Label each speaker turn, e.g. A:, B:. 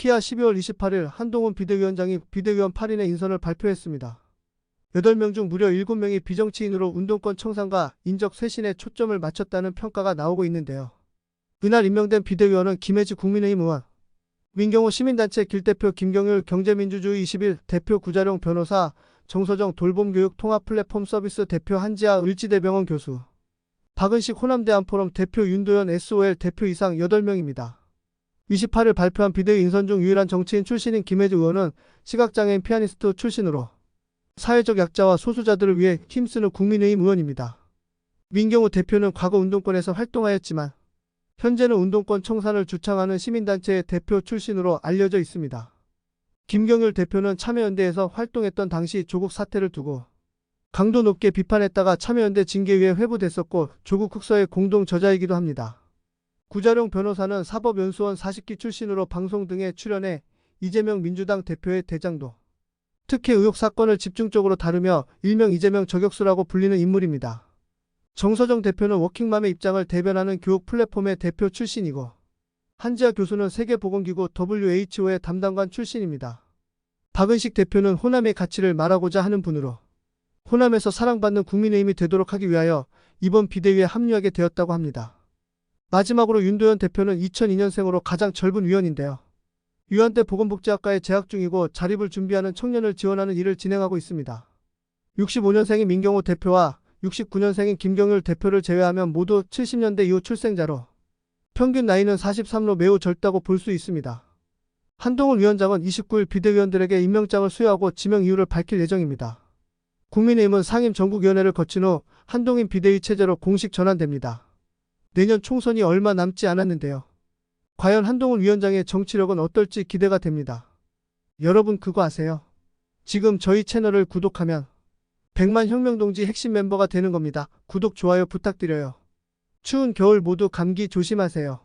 A: 키아 12월 28일 한동훈 비대위원장이 비대위원 8인의 인선을 발표했습니다. 8명 중 무려 7명이 비정치인으로 운동권 청산과 인적 쇄신에 초점을 맞췄다는 평가가 나오고 있는데요. 이날 임명된 비대위원은 김혜지 국민의힘 의원, 민경호 시민단체 길대표 김경률 경제민주주의 21 대표 구자룡 변호사 정서정 돌봄교육 통합 플랫폼 서비스 대표 한지아 을지대병원 교수 박은식 호남대안포럼 대표 윤도현 SOL 대표 이상 8명입니다. 28일 발표한 비대위 인선 중 유일한 정치인 출신인 김혜지 의원은 시각장애인 피아니스트 출신으로 사회적 약자와 소수자들을 위해 힘쓰는 국민의힘 의원입니다. 민경호 대표는 과거 운동권에서 활동하였지만 현재는 운동권 청산을 주창하는 시민단체의 대표 출신으로 알려져 있습니다. 김경률 대표는 참여연대에서 활동했던 당시 조국 사태를 두고 강도 높게 비판했다가 참여연대 징계위에 회부됐었고 조국 흑서의 공동 저자이기도 합니다. 구자룡 변호사는 사법연수원 40기 출신으로 방송 등에 출연해 이재명 민주당 대표의 대장도 특혜 의혹 사건을 집중적으로 다루며 일명 이재명 저격수라고 불리는 인물입니다. 정서정 대표는 워킹맘의 입장을 대변하는 교육 플랫폼의 대표 출신이고 한지아 교수는 세계보건기구 WHO의 담당관 출신입니다. 박은식 대표는 호남의 가치를 말하고자 하는 분으로 호남에서 사랑받는 국민의 힘이 되도록 하기 위하여 이번 비대위에 합류하게 되었다고 합니다. 마지막으로 윤도현 대표는 2002년생으로 가장 젊은 위원인데요. 유한대 보건복지학과에 재학 중이고 자립을 준비하는 청년을 지원하는 일을 진행하고 있습니다. 65년생인 민경호 대표와 69년생인 김경률 대표를 제외하면 모두 70년대 이후 출생자로 평균 나이는 43로 매우 젊다고 볼 수 있습니다. 한동훈 위원장은 29일 비대위원들에게 임명장을 수여하고 지명 이유를 밝힐 예정입니다. 국민의힘은 상임 전국위원회를 거친 후 한동인 비대위 체제로 공식 전환됩니다. 내년 총선이 얼마 남지 않았는데요. 과연 한동훈 위원장의 정치력은 어떨지 기대가 됩니다. 여러분 그거 아세요? 지금 저희 채널을 구독하면 100만 혁명동지 핵심 멤버가 되는 겁니다. 구독, 좋아요 부탁드려요. 추운 겨울 모두 감기 조심하세요.